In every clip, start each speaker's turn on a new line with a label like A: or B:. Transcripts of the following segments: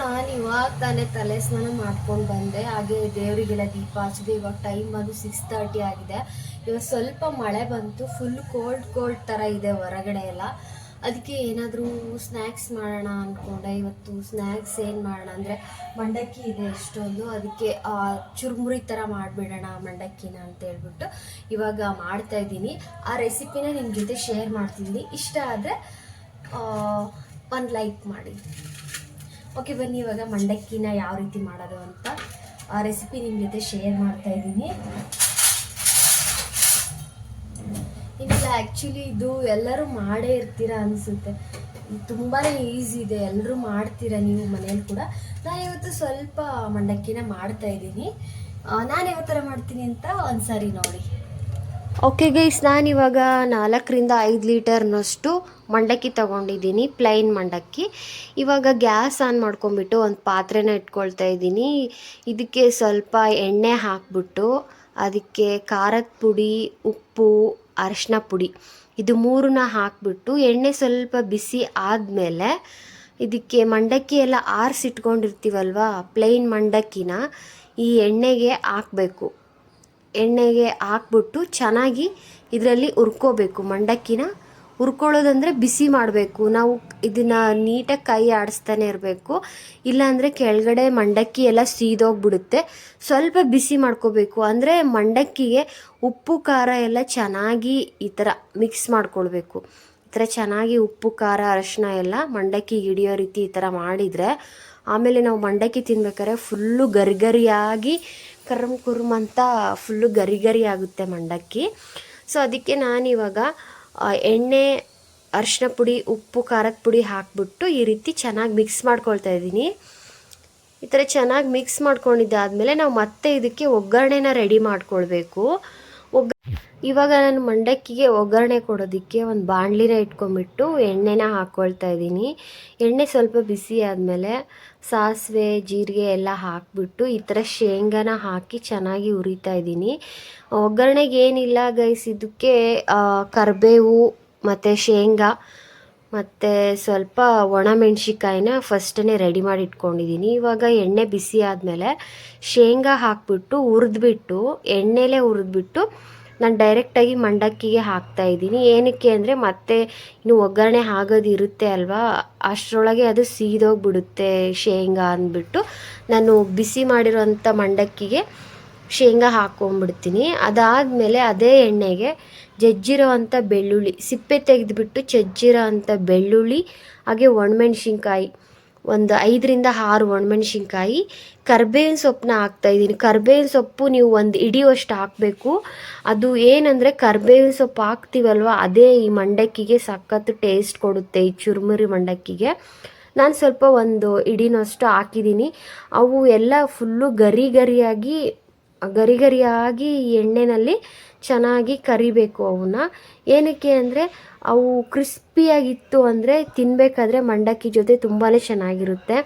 A: ನಾನು ಇವಾಗ ತಾನೇ ತಲೆ ಸ್ನಾನ ಮಾಡ್ಕೊಂಡು ಬಂದೆ. ಹಾಗೆ ದೇವರಿಗೆಲ್ಲ ದೀಪ ಹಚ್ಚಿದೆ. ಇವಾಗ ಟೈಮ್ ಅದು ಸಿಕ್ಸ್ ತರ್ಟಿ ಆಗಿದೆ. ಇವಾಗ ಸ್ವಲ್ಪ ಮಳೆ ಬಂತು. ಫುಲ್ ಕೋಲ್ಡ್ ಕೋಲ್ಡ್ ಥರ ಇದೆ ಹೊರಗಡೆ ಎಲ್ಲ. ಅದಕ್ಕೆ ಏನಾದರೂ ಸ್ನ್ಯಾಕ್ಸ್ ಮಾಡೋಣ ಅಂದ್ಕೊಂಡೆ ಇವತ್ತು ಸ್ನ್ಯಾಕ್ಸ್ ಏನು ಮಾಡೋಣ ಅಂದರೆ ಮಂಡಕ್ಕಿ ಇದೆ ಎಷ್ಟೊಂದು ಅದಕ್ಕೆ ಚುರುಮುರಿ ಥರ ಮಾಡಿಬಿಡೋಣ ಮಂಡಕ್ಕಿನ ಅಂತ ಹೇಳ್ಬಿಟ್ಟು ಇವಾಗ ಮಾಡ್ತಾ ಇದ್ದೀನಿ. ಆ ರೆಸಿಪಿನ ನಿಮ್ಮ ಜೊತೆ ಶೇರ್ ಮಾಡ್ತಿದ್ದೀನಿ. ಇಷ್ಟ ಆದರೆ ಒಂದು ಲೈಕ್ ಮಾಡಿ. ಓಕೆ, ಬನ್ನಿ, ಇವಾಗ ಮಂಡಕ್ಕಿನ ಯಾವ ರೀತಿ ಮಾಡೋದು ಅಂತ ಆ ರೆಸಿಪಿ ನಿಮ್ಮ ಜೊತೆ ಶೇರ್ ಮಾಡ್ತಾ ಇದ್ದೀನಿ. ಇಲ್ಲ ಆ್ಯಕ್ಚುಲಿ ಇದು ಎಲ್ಲರೂ ಮಾಡೇ ಇರ್ತೀರಾ ಅನಿಸುತ್ತೆ. ತುಂಬಾ ಈಸಿ ಇದೆ ಎಲ್ಲರೂ ಮಾಡ್ತೀರಾ ನೀವು ಮನೇಲಿ ಕೂಡ. ನಾನು ಇವತ್ತು ಸ್ವಲ್ಪ ಮಂಡಕ್ಕಿನ ಮಾಡ್ತಾ ಇದ್ದೀನಿ. ನಾನು ಯಾವ ಥರ ಮಾಡ್ತೀನಿ ಅಂತ ಒಂದ್ಸರಿ ನೋಡಿ. ಓಕೆ ಗೈಸ್ ನಾನಿವಾಗ ನಾಲ್ಕರಿಂದ ಐದು ಲೀಟರ್ನಷ್ಟು ಮಂಡಕ್ಕಿ ತಗೊಂಡಿದ್ದೀನಿ ಪ್ಲೈನ್ ಮಂಡಕ್ಕಿ. ಇವಾಗ ಗ್ಯಾಸ್ ಆನ್ ಮಾಡ್ಕೊಂಬಿಟ್ಟು ಒಂದು ಪಾತ್ರೆನ ಇಟ್ಕೊಳ್ತಾ ಇದ್ದೀನಿ. ಇದಕ್ಕೆ ಸ್ವಲ್ಪ ಎಣ್ಣೆ ಹಾಕ್ಬಿಟ್ಟು ಅದಕ್ಕೆ ಖಾರದ ಪುಡಿ, ಉಪ್ಪು, ಅರಿಶಿನ ಪುಡಿ ಇದು ಮೂರನ್ನ ಹಾಕ್ಬಿಟ್ಟು ಎಣ್ಣೆ ಸ್ವಲ್ಪ ಬಿಸಿ ಆದಮೇಲೆ ಇದಕ್ಕೆ ಮಂಡಕ್ಕಿ ಎಲ್ಲ ಆರಿಸಿಟ್ಕೊಂಡಿರ್ತೀವಲ್ವ ಪ್ಲೈನ್ ಮಂಡಕ್ಕಿನ ಈ ಎಣ್ಣೆಗೆ ಹಾಕಬೇಕು. ಎಣ್ಣೆಗೆ ಹಾಕ್ಬಿಟ್ಟು ಚೆನ್ನಾಗಿ ಇದರಲ್ಲಿ ಹುರ್ಕೋಬೇಕು ಮಂಡಕ್ಕಿನ. ಹುರ್ಕೊಳ್ಳೋದಂದರೆ ಬಿಸಿ ಮಾಡಬೇಕು. ನಾವು ಇದನ್ನು ನೀಟಾಗಿ ಕೈ ಆಡಿಸ್ತಾನೆ ಇರಬೇಕು. ಇಲ್ಲಾಂದರೆ ಕೆಳಗಡೆ ಮಂಡಕ್ಕಿ ಎಲ್ಲ ಸೀದೋಗ್ಬಿಡುತ್ತೆ. ಸ್ವಲ್ಪ ಬಿಸಿ ಮಾಡ್ಕೋಬೇಕು. ಅಂದರೆ ಮಂಡಕ್ಕಿಗೆ ಉಪ್ಪು, ಖಾರ ಎಲ್ಲ ಚೆನ್ನಾಗಿ ಈ ಥರ ಮಿಕ್ಸ್ ಮಾಡ್ಕೊಳ್ಬೇಕು. ಈ ಥರ ಚೆನ್ನಾಗಿ ಉಪ್ಪು, ಖಾರ, ಅರಶಿನ ಎಲ್ಲ ಮಂಡಕ್ಕಿ ಹಿಡಿಯೋ ರೀತಿ ಈ ಥರ ಮಾಡಿದರೆ ಆಮೇಲೆ ನಾವು ಮಂಡಕ್ಕಿ ತಿನ್ಬೇಕಾದ್ರೆ ಫುಲ್ಲು ಗರಿಗರಿಯಾಗಿ ಕರ್ಮ್ ಕುರ್ಮ್ ಅಂತ ಫುಲ್ಲು ಗರಿ ಗರಿ ಆಗುತ್ತೆ ಮಂಡಕ್ಕಿ. ಸೊ ಅದಕ್ಕೆ ನಾನಿವಾಗ ಇವಾಗ ಎಣ್ಣೆ ಅರಿಶಿನ ಪುಡಿ, ಉಪ್ಪು, ಖಾರದ ಪುಡಿ ಹಾಕ್ಬಿಟ್ಟು ಈ ರೀತಿ ಚೆನ್ನಾಗಿ ಮಿಕ್ಸ್ ಮಾಡ್ಕೊಳ್ತಾ ಇದ್ದೀನಿ. ಈ ಥರ ಚೆನ್ನಾಗಿ ಮಿಕ್ಸ್ ಮಾಡ್ಕೊಂಡಿದ್ದಾದಮೇಲೆ ನಾವು ಮತ್ತೆ ಇದಕ್ಕೆ ಒಗ್ಗರಣೆನ ರೆಡಿ ಮಾಡ್ಕೊಳ್ಬೇಕು. ಒಗ್ಗ ಇವಾಗ ನಾನು ಮಂಡಕ್ಕಿಗೆ ಒಗ್ಗರಣೆ ಕೊಡೋದಕ್ಕೆ ಒಂದು ಬಾಣಲಿನ ಇಟ್ಕೊಂಡ್ಬಿಟ್ಟು ಎಣ್ಣೆನ ಹಾಕ್ಕೊಳ್ತಾ ಇದ್ದೀನಿ. ಎಣ್ಣೆ ಸ್ವಲ್ಪ ಬಿಸಿ ಆದಮೇಲೆ ಸಾಸಿವೆ, ಜೀರಿಗೆ ಎಲ್ಲ ಹಾಕಿಬಿಟ್ಟು ಈ ಥರ ಶೇಂಗಾನ ಹಾಕಿ ಚೆನ್ನಾಗಿ ಉರಿತಾ ಇದ್ದೀನಿ. ಒಗ್ಗರಣೆಗೆ ಏನಿಲ್ಲ ಗೈಸ್, ಇದಕ್ಕೆ ಕರಿಬೇವು ಮತ್ತು ಶೇಂಗಾ ಮತ್ತು ಸ್ವಲ್ಪ ಒಣಮೆಣ್ಸಿಕಾಯಿನ ಫಸ್ಟೇ ರೆಡಿ ಮಾಡಿ ಇಟ್ಕೊಂಡಿದ್ದೀನಿ ಇವಾಗ ಎಣ್ಣೆ ಬಿಸಿ ಆದಮೇಲೆ ಶೇಂಗಾ ಹಾಕಿಬಿಟ್ಟು ಹುರಿದ್ಬಿಟ್ಟು, ಎಣ್ಣೆಲೇ ಹುರಿದ್ಬಿಟ್ಟು ನಾನು ಡೈರೆಕ್ಟಾಗಿ ಮಂಡಕ್ಕಿಗೆ ಹಾಕ್ತಾ ಇದ್ದೀನಿ. ಏನಕ್ಕೆ ಅಂದರೆ ಮತ್ತೆ ಇನ್ನು ಒಗ್ಗರಣೆ ಆಗೋದು ಇರುತ್ತೆ ಅಲ್ವಾ? ಅಷ್ಟರೊಳಗೆ ಅದು ಸೀದೋಗ್ಬಿಡುತ್ತೆ ಶೇಂಗಾ ಅಂದ್ಬಿಟ್ಟು. ನಾನು ಬಿಸಿ ಮಾಡಿರೋಂಥ ಮಂಡಕ್ಕಿಗೆ ಶೇಂಗಾ ಹಾಕ್ಕೊಂಬಿಡ್ತೀನಿ ಅದಾದಮೇಲೆ ಅದೇ ಎಣ್ಣೆಗೆ ಜಜ್ಜಿರೋ ಅಂಥ ಬೆಳ್ಳುಳ್ಳಿ, ಸಿಪ್ಪೆ ತೆಗೆದುಬಿಟ್ಟು ಜಜ್ಜಿರೋ ಅಂಥ ಬೆಳ್ಳುಳ್ಳಿ, ಹಾಗೆ ಒಣಮೆಣ್ಸಿನ್ಕಾಯಿ, ಒಂದು ಐದರಿಂದ ಆರು ಒಣಮೆಣ್ಸಿನ್ಕಾಯಿ, ಕರ್ಬೇವಿನ ಸೊಪ್ಪನ್ನ ಹಾಕ್ತಾಯಿದ್ದೀನಿ ಕರ್ಬೇವಿನ ಸೊಪ್ಪು ನೀವು ಒಂದು ಹಿಡಿಯುವಷ್ಟು ಹಾಕಬೇಕು. ಅದು ಏನಂದರೆ ಕರ್ಬೇವಿನ ಸೊಪ್ಪು ಹಾಕ್ತೀವಲ್ವ, ಅದೇ ಈ ಮಂಡಕ್ಕಿಗೆ ಸಖತ್ತು ಟೇಸ್ಟ್ ಕೊಡುತ್ತೆ, ಈ ಚುರುಮುರಿ ಮಂಡಕ್ಕಿಗೆ. ನಾನು ಸ್ವಲ್ಪ ಒಂದು ಇಡಿನಷ್ಟು ಹಾಕಿದ್ದೀನಿ. ಅವು ಎಲ್ಲ ಫುಲ್ಲು ಗರಿ ಗರಿಯಾಗಿ ಗರಿ ಗರಿಯಾಗಿ ಎಣ್ಣೆಯಲ್ಲಿ ಚೆನ್ನಾಗಿ ಕರಿಬೇಕು ಅವನ್ನ. ಏನಕ್ಕೆ ಅಂದರೆ ಅವು ಕ್ರಿಸ್ಪಿಯಾಗಿತ್ತು ಅಂದರೆ ತಿನ್ನಬೇಕಾದ್ರೆ ಮಂಡಕ್ಕಿ ಜೊತೆ ತುಂಬಾ ಚೆನ್ನಾಗಿರುತ್ತೆ.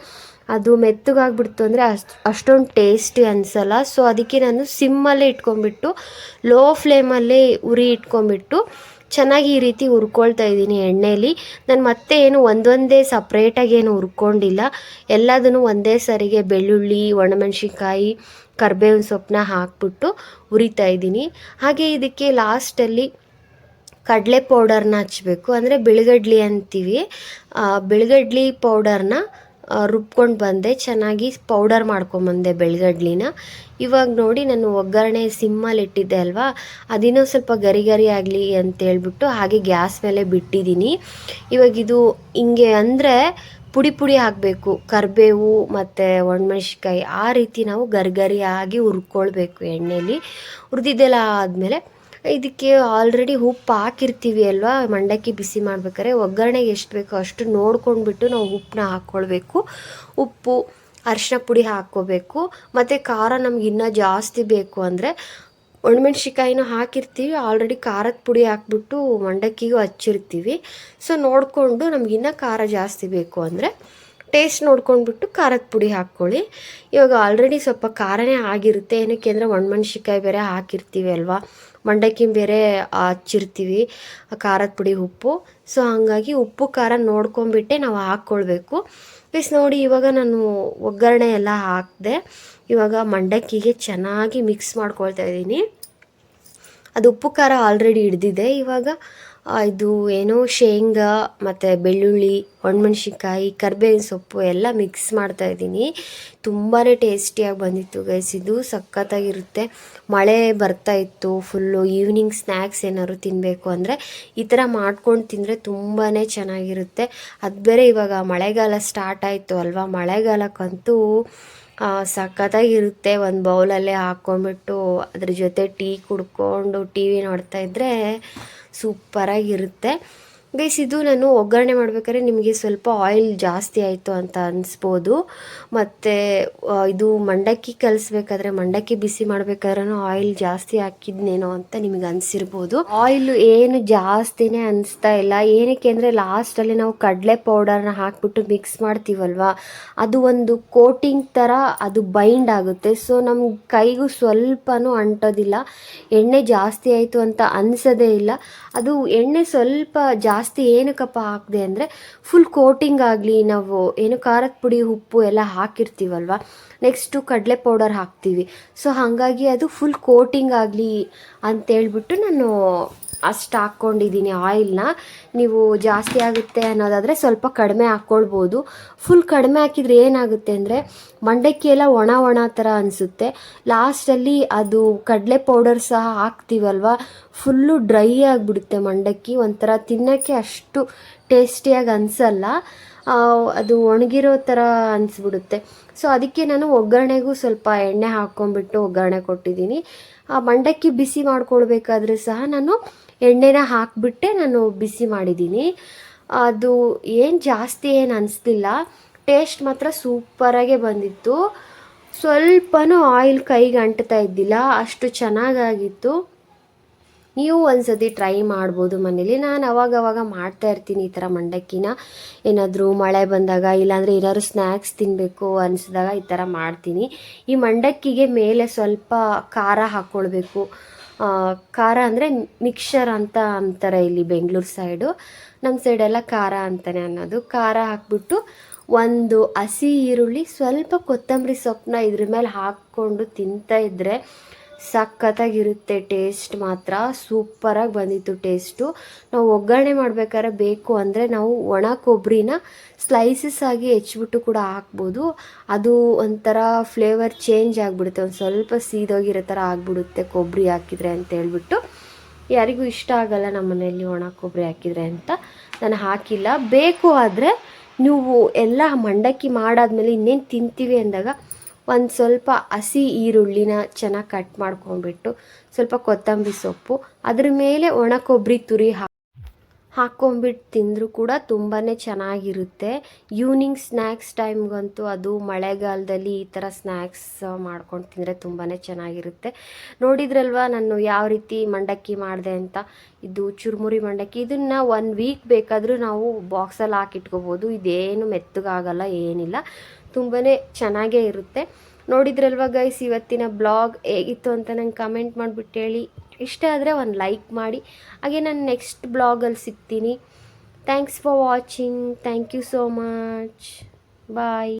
A: ಅದು ಮೆತ್ತಗಾಗ್ಬಿಡ್ತು ಅಂದರೆ ಅಷ್ಟು, ಅಷ್ಟೊಂದು ಟೇಸ್ಟಿ ಅನಿಸಲ್ಲ. ಸೊ ಅದಕ್ಕೆ ನಾನು ಸಿಮ್ಮಲ್ಲೇ ಇಟ್ಕೊಂಡ್ಬಿಟ್ಟು, ಲೋ ಫ್ಲೇಮಲ್ಲೇ ಉರಿ ಇಟ್ಕೊಂಡ್ಬಿಟ್ಟು ಚೆನ್ನಾಗಿ ಈ ರೀತಿ ಹುರ್ಕೊಳ್ತಾ ಇದ್ದೀನಿ ಎಣ್ಣೆಯಲ್ಲಿ ನಾನು ಮತ್ತೆ ಏನು ಒಂದೊಂದೇ ಸಪ್ರೇಟಾಗಿ ಏನು ಹುರ್ಕೊಂಡಿಲ್ಲ. ಎಲ್ಲದನ್ನು ಒಂದೇ ಸರಿಗೆ ಬೆಳ್ಳುಳ್ಳಿ, ಒಣಮೆಣ್ಸಿನ್ಕಾಯಿ, ಕರ್ಬೇವಿನ ಸೊಪ್ಪನ್ನ ಹಾಕ್ಬಿಟ್ಟು ಹುರಿತಾ ಇದ್ದೀನಿ. ಹಾಗೆ ಇದಕ್ಕೆ ಲಾಸ್ಟಲ್ಲಿ ಕಡಲೆ ಪೌಡರ್ನ ಹಚ್ಚಬೇಕು ಅಂದರೆ ಬೆಳಗಡ್ಲಿ ಅಂತೀವಿ. ಬೆಳಗಡ್ಲಿ ಪೌಡರ್ನ ರುಬ್ಕೊಂಡು ಬಂದೆ. ಚೆನ್ನಾಗಿ ಪೌಡರ್ ಮಾಡ್ಕೊಂಬಂದೆ ಬೆಳಗಡ್ಲಿನ. ಇವಾಗ ನೋಡಿ ನಾನು ಒಗ್ಗರಣೆ ಸಿಮ್ಮಲ್ಲಿ ಇಟ್ಟಿದ್ದೆ ಅಲ್ವಾ? ಅದಿನ್ನೂ ಸ್ವಲ್ಪ ಗರಿ ಗರಿ ಆಗಲಿ ಅಂತೇಳ್ಬಿಟ್ಟು ಹಾಗೆ ಗ್ಯಾಸ್ ಮೇಲೆ ಬಿಟ್ಟಿದ್ದೀನಿ. ಇವಾಗ ಇದು ಹಿಂಗೆ ಅಂದರೆ ಪುಡಿ ಪುಡಿ ಹಾಕಬೇಕು. ಕರಿಬೇವು ಮತ್ತು ಒಣಮೆಣ್ಸಿನ್ಕಾಯಿ ಆ ರೀತಿ ನಾವು ಗರಿಗರಿಯಾಗಿ ಹುರ್ಕೊಳ್ಬೇಕು ಎಣ್ಣೆಯಲ್ಲಿ ಹುರಿದಿದ್ದೆಲ್ಲ ಆದಮೇಲೆ ಇದಕ್ಕೆ ಆಲ್ರೆಡಿ ಉಪ್ಪು ಹಾಕಿರ್ತೀವಿ ಅಲ್ವಾ? ಮಂಡಕ್ಕಿ ಬಿಸಿ ಮಾಡ್ಬೇಕಾದ್ರೆ ಒಗ್ಗರಣೆಗೆ ಎಷ್ಟು ಬೇಕೋ ಅಷ್ಟು ನೋಡ್ಕೊಂಡ್ಬಿಟ್ಟು ನಾವು ಉಪ್ಪನ್ನ ಹಾಕ್ಕೊಳ್ಬೇಕು. ಉಪ್ಪು ಅರಿಶಿನ ಪುಡಿ ಹಾಕ್ಕೋಬೇಕು ಮತ್ತು ಖಾರ ನಮ್ಗೆ ಇನ್ನೂ ಜಾಸ್ತಿ ಬೇಕು ಅಂದರೆ ಒಣಮೆಣ್ಸಿಕಾಯಿನೂ ಹಾಕಿರ್ತೀವಿ. ಆಲ್ರೆಡಿ ಖಾರದ ಪುಡಿ ಹಾಕ್ಬಿಟ್ಟು ಮಂಡಕ್ಕಿಗೂ ಹಚ್ಚಿರ್ತೀವಿ. ಸೊ ನೋಡಿಕೊಂಡು ನಮಗಿನ್ನೂ ಖಾರ ಜಾಸ್ತಿ ಬೇಕು ಅಂದರೆ ಟೇಸ್ಟ್ ನೋಡ್ಕೊಂಡ್ಬಿಟ್ಟು ಖಾರದ ಪುಡಿ ಹಾಕ್ಕೊಳ್ಳಿ. ಇವಾಗ ಆಲ್ರೆಡಿ ಸ್ವಲ್ಪ ಖಾರನೇ ಆಗಿರುತ್ತೆ. ಏನಕ್ಕೆ ಅಂದರೆ ಒಣಮೆಣ್ಸಿಕಾಯಿ ಬೇರೆ ಹಾಕಿರ್ತೀವಿ ಅಲ್ವಾ? ಮಂಡಕ್ಕಿ ಬೇರೆ ಹಚ್ಚಿರ್ತೀವಿ ಖಾರದ ಪುಡಿ, ಉಪ್ಪು. ಸೊ ಹಾಗಾಗಿ ಉಪ್ಪು, ಖಾರ ನೋಡ್ಕೊಂಬಿಟ್ಟೆ ನಾವು ಹಾಕ್ಕೊಳ್ಬೇಕು ಪ್ಲೀಸ್ ನೋಡಿ, ಇವಾಗ ನಾನು ಒಗ್ಗರಣೆ ಎಲ್ಲ ಹಾಕಿದೆ. ಇವಾಗ ಮಂಡಕ್ಕಿಗೆ ಚೆನ್ನಾಗಿ ಮಿಕ್ಸ್ ಮಾಡ್ಕೊಳ್ತಾ ಇದ್ದೀನಿ. ಅದು ಉಪ್ಪು, ಖಾರ ಆಲ್ರೆಡಿ ಹಿಡ್ದಿದೆ. ಇವಾಗ ಇದು ಏನೋ ಶೇಂಗಾ, ಮತ್ತು ಬೆಳ್ಳುಳ್ಳಿ, ಒಣಮೆಣ್ಸಿನ್ಕಾಯಿ, ಕರ್ಬೇವಿನ ಸೊಪ್ಪು ಎಲ್ಲ ಮಿಕ್ಸ್ ಮಾಡ್ತಾ ಇದ್ದೀನಿ. ತುಂಬಾ ಟೇಸ್ಟಿಯಾಗಿ ಬಂದಿತ್ತು ಗೈಸ್ ಇದು ಸಖತ್ತಾಗಿರುತ್ತೆ. ಮಳೆ ಬರ್ತಾ ಇತ್ತು ಫುಲ್ಲು ಈವ್ನಿಂಗ್ ಸ್ನ್ಯಾಕ್ಸ್ ಏನಾದ್ರು ತಿನ್ನಬೇಕು ಅಂದರೆ ಈ ಥರ ಮಾಡ್ಕೊಂಡು ತಿಂದರೆ ತುಂಬಾ ಚೆನ್ನಾಗಿರುತ್ತೆ. ಅದು ಬೇರೆ ಇವಾಗ ಮಳೆಗಾಲ ಸ್ಟಾರ್ಟ್ ಆಯಿತು ಅಲ್ವಾ? ಮಳೆಗಾಲಕ್ಕಂತೂ ಸಖತ್ತಾಗಿರುತ್ತೆ. ಒಂದು ಬೌಲಲ್ಲೇ ಹಾಕ್ಕೊಂಡ್ಬಿಟ್ಟು ಅದ್ರ ಜೊತೆ ಟೀ ಕುಡ್ಕೊಂಡು ಟಿ ವಿ ನೋಡ್ತಾ ಇದ್ದರೆ ಸೂಪರಾಗಿರುತ್ತೆ. ಗೈಸ್ ಇದು ನಾನು ಒಗ್ಗರಣೆ ಮಾಡ್ಬೇಕಾದ್ರೆ ನಿಮಗೆ ಸ್ವಲ್ಪ ಆಯಿಲ್ ಜಾಸ್ತಿ ಆಯಿತು ಅಂತ ಅನಿಸ್ಬೋದು. ಮತ್ತು ಇದು ಮಂಡಕ್ಕಿ ಕಲಿಸ್ಬೇಕಾದ್ರೆ ಮಂಡಕ್ಕಿ ಬಿಸಿ ಮಾಡ್ಬೇಕಾದ್ರೂ ಆಯಿಲ್ ಜಾಸ್ತಿ ಹಾಕಿದ್ನೇನೋ ಅಂತ ನಿಮಗೆ ಅನಿಸಿರ್ಬೋದು. ಆಯಿಲ್ ಏನು ಜಾಸ್ತಿನೇ ಅನಿಸ್ತಾ ಇಲ್ಲ. ಏನಕ್ಕೆ ಅಂದರೆ ಲಾಸ್ಟಲ್ಲಿ ನಾವು ಕಡಲೆ ಪೌಡರ್ನ ಹಾಕ್ಬಿಟ್ಟು ಮಿಕ್ಸ್ ಮಾಡ್ತೀವಲ್ವಾ? ಅದು ಒಂದು ಕೋಟಿಂಗ್ ಥರ ಅದು ಬೈಂಡ್ ಆಗುತ್ತೆ. ಸೊ ನಮ್ಮ ಕೈಗೂ ಸ್ವಲ್ಪನೂ ಅಂಟೋದಿಲ್ಲ. ಎಣ್ಣೆ ಜಾಸ್ತಿ ಆಯಿತು ಅಂತ ಅನಿಸೋದೇ ಇಲ್ಲ. ಅದು ಎಣ್ಣೆ ಸ್ವಲ್ಪ ಜಾಸ್ತಿ ಏನಕ್ಕಪ್ಪ ಹಾಕಿದೆ ಅಂದರೆ ಫುಲ್ ಕೋಟಿಂಗ್ ಆಗಲಿ ನಾವು ಏನು ಖಾರದ ಪುಡಿ, ಉಪ್ಪು ಎಲ್ಲ ಹಾಕಿರ್ತೀವಲ್ವ? ನೆಕ್ಸ್ಟು ಕಡಲೆ ಪೌಡರ್ ಹಾಕ್ತೀವಿ. ಸೊ ಹಾಗಾಗಿ ಅದು ಫುಲ್ ಕೋಟಿಂಗ್ ಆಗಲಿ ಅಂತೇಳ್ಬಿಟ್ಟು ನಾನು ಅಷ್ಟು ಹಾಕ್ಕೊಂಡಿದ್ದೀನಿ ಆಯಿಲ್ನ. ನೀವು ಜಾಸ್ತಿ ಆಗುತ್ತೆ ಅನ್ನೋದಾದರೆ ಸ್ವಲ್ಪ ಕಡಿಮೆ ಹಾಕ್ಕೊಳ್ಬೋದು. ಫುಲ್ ಕಡಿಮೆ ಹಾಕಿದರೆ ಏನಾಗುತ್ತೆ ಅಂದರೆ ಮಂಡಕ್ಕಿ ಎಲ್ಲ ಒಣ ಒಣ ಥರ ಅನಿಸುತ್ತೆ. ಲಾಸ್ಟಲ್ಲಿ ಅದು ಕಡಲೆ ಪೌಡರ್ ಸಹ ಹಾಕ್ತೀವಲ್ವ? ಫುಲ್ಲು ಡ್ರೈ ಆಗಿಬಿಡುತ್ತೆ ಮಂಡಕ್ಕಿ. ಒಂಥರ ತಿನ್ನೋಕ್ಕೆ ಅಷ್ಟು ಟೇಸ್ಟಿಯಾಗಿ ಅನಿಸಲ್ಲ. ಅದು ಒಣಗಿರೋ ಥರ ಅನಿಸ್ಬಿಡುತ್ತೆ. ಸೊ ಅದಕ್ಕೆ ನಾನು ಒಗ್ಗರಣೆಗೂ ಸ್ವಲ್ಪ ಎಣ್ಣೆ ಹಾಕ್ಕೊಂಬಿಟ್ಟು ಒಗ್ಗರಣೆ ಕೊಟ್ಟಿದ್ದೀನಿ ಆ, ಮಂಡಕ್ಕಿ ಬಿಸಿ ಮಾಡ್ಕೊಳ್ಬೇಕಾದ್ರೆ ಸಹ ನಾನು ಎಣ್ಣೆನ ಹಾಕಿಬಿಟ್ಟೆ ನಾನು ಬಿಸಿ ಮಾಡಿದ್ದೀನಿ. ಅದು ಏನು ಜಾಸ್ತಿ ಏನು ಅನಿಸ್ಲಿಲ್ಲ. ಟೇಸ್ಟ್ ಮಾತ್ರ ಸೂಪರಾಗೆ ಬಂದಿತ್ತು. ಸ್ವಲ್ಪನೂ ಆಯಿಲ್ ಕೈಗೆ ಅಂಟ್ತಾ ಇದ್ದಿಲ್ಲ. ಅಷ್ಟು ಚೆನ್ನಾಗಾಗಿತ್ತು. ನೀವು ಒಂದ್ಸತಿ ಟ್ರೈ ಮಾಡ್ಬೋದು ಮನೇಲಿ. ನಾನು ಅವಾಗವಾಗ ಅವಾಗ ಮಾಡ್ತಾ ಇರ್ತೀನಿ ಈ ಥರ ಮಂಡಕ್ಕಿನ. ಏನಾದರೂ ಮಳೆ ಬಂದಾಗ ಇಲ್ಲಾಂದರೆ ಏನಾದ್ರು ಸ್ನ್ಯಾಕ್ಸ್ ತಿನ್ನಬೇಕು ಅನಿಸಿದಾಗ ಈ ಥರ ಮಾಡ್ತೀನಿ. ಈ ಮಂಡಕ್ಕಿಗೆ ಮೇಲೆ ಸ್ವಲ್ಪ ಖಾರ ಹಾಕ್ಕೊಳ್ಬೇಕು ಖಾರ ಅಂದರೆ ಮಿಕ್ಸರ್ ಅಂತ ಅಂತಾರೆ ಇಲ್ಲಿ ಬೆಂಗಳೂರು ಸೈಡು ನಮ್ಮ ಸೈಡೆಲ್ಲ ಖಾರ ಅಂತಾನೆ ಅನ್ನೋದು. ಖಾರ ಹಾಕ್ಬಿಟ್ಟು ಒಂದು ಹಸಿ ಈರುಳ್ಳಿ, ಸ್ವಲ್ಪ ಕೊತ್ತಂಬರಿ ಸೊಪ್ಪನ್ನ ಇದ್ರ ಮೇಲೆ ಹಾಕ್ಕೊಂಡು ತಿಂತಾ ಇದ್ದರೆ ಸಖತ್ತಾಗಿರುತ್ತೆ ಟೇಸ್ಟ್ ಮಾತ್ರ, ಸೂಪರಾಗಿ ಬಂದಿತ್ತು ಟೇಸ್ಟು. ನಾವು ಒಗ್ಗರಣೆ ಮಾಡ್ಬೇಕಾದ್ರೆ ಬೇಕು ಅಂದರೆ ನಾವು ಒಣ ಕೊಬ್ಬರಿನ ಸ್ಲೈಸಸ್ ಆಗಿ ಹೆಚ್ಚಿಬಿಟ್ಟು ಕೂಡ ಹಾಕ್ಬೋದು. ಅದು ಒಂಥರ ಫ್ಲೇವರ್ ಚೇಂಜ್ ಆಗಿಬಿಡುತ್ತೆ, ಒಂದು ಸ್ವಲ್ಪ ಸೀದೋಗಿರೋ ಥರ ಆಗಿಬಿಡುತ್ತೆ ಕೊಬ್ಬರಿ ಹಾಕಿದರೆ ಅಂತ ಹೇಳ್ಬಿಟ್ಟು. ಯಾರಿಗೂ ಇಷ್ಟ ಆಗಲ್ಲ ನಮ್ಮ ಮನೆಯಲ್ಲಿ ಒಣ ಕೊಬ್ಬರಿ ಹಾಕಿದರೆ ಅಂತ, ನಾನು ಹಾಕಿಲ್ಲ. ಬೇಕು ಆದರೆ ನೀವು ಎಲ್ಲ ಮಂಡಕ್ಕಿ ಮಾಡಾದ್ಮೇಲೆ ಇನ್ನೇನು ತಿಂತೀವಿ ಅಂದಾಗ ಒಂದು ಸ್ವಲ್ಪ ಹಸಿ ಈರುಳ್ಳಿನ ಚೆನ್ನಾಗಿ ಕಟ್ ಮಾಡ್ಕೊಂಡ್ಬಿಟ್ಟು ಸ್ವಲ್ಪ ಕೊತ್ತಂಬರಿ ಸೊಪ್ಪು, ಅದ್ರ ಮೇಲೆ ಒಣ ಕೊಬ್ಬರಿ ತುರಿ ಹಾ ಹಾಕ್ಕೊಂಬಿಟ್ಟು ತಿಂದರೂ ಕೂಡ ತುಂಬಾ ಚೆನ್ನಾಗಿರುತ್ತೆ. ಈವ್ನಿಂಗ್ ಸ್ನ್ಯಾಕ್ಸ್ ಟೈಮ್ಗಂತೂ ಅದು ಮಳೆಗಾಲದಲ್ಲಿ ಈ ಥರ ಸ್ನ್ಯಾಕ್ಸ್ ಮಾಡ್ಕೊಂಡು ತಿಂದರೆ ತುಂಬಾ ಚೆನ್ನಾಗಿರುತ್ತೆ. ನೋಡಿದ್ರಲ್ವಾ ನಾನು ಯಾವ ರೀತಿ ಮಂಡಕ್ಕಿ ಮಾಡಿದೆ ಅಂತ? ಇದು ಚುರುಮುರಿ ಮಂಡಕ್ಕಿ. ಇದನ್ನು ಒನ್ ವೀಕ್ ಬೇಕಾದರೂ ನಾವು ಬಾಕ್ಸಲ್ಲಿ ಹಾಕಿಟ್ಕೋಬೋದು. ಇದೇನು ಮೆತ್ತಗಾಗಲ್ಲ, ಏನಿಲ್ಲ. ತುಂಬಾ ಚೆನ್ನಾಗೇ ಇರುತ್ತೆ. ನೋಡಿದ್ರಲ್ವ ಗೈಸ್ ಇವತ್ತಿನ ಬ್ಲಾಗ್ ಹೇಗಿತ್ತು ಅಂತ ನಂಗೆ ಕಮೆಂಟ್ ಮಾಡಿಬಿಟ್ಟು ಹೇಳಿ. ಇಷ್ಟ ಆದರೆ ಒಂದು ಲೈಕ್ ಮಾಡಿ. ಹಾಗೆ ನಾನು ನೆಕ್ಸ್ಟ್ ಬ್ಲಾಗಲ್ಲಿ ಸಿಗ್ತೀನಿ. Thanks for watching thank you so much bye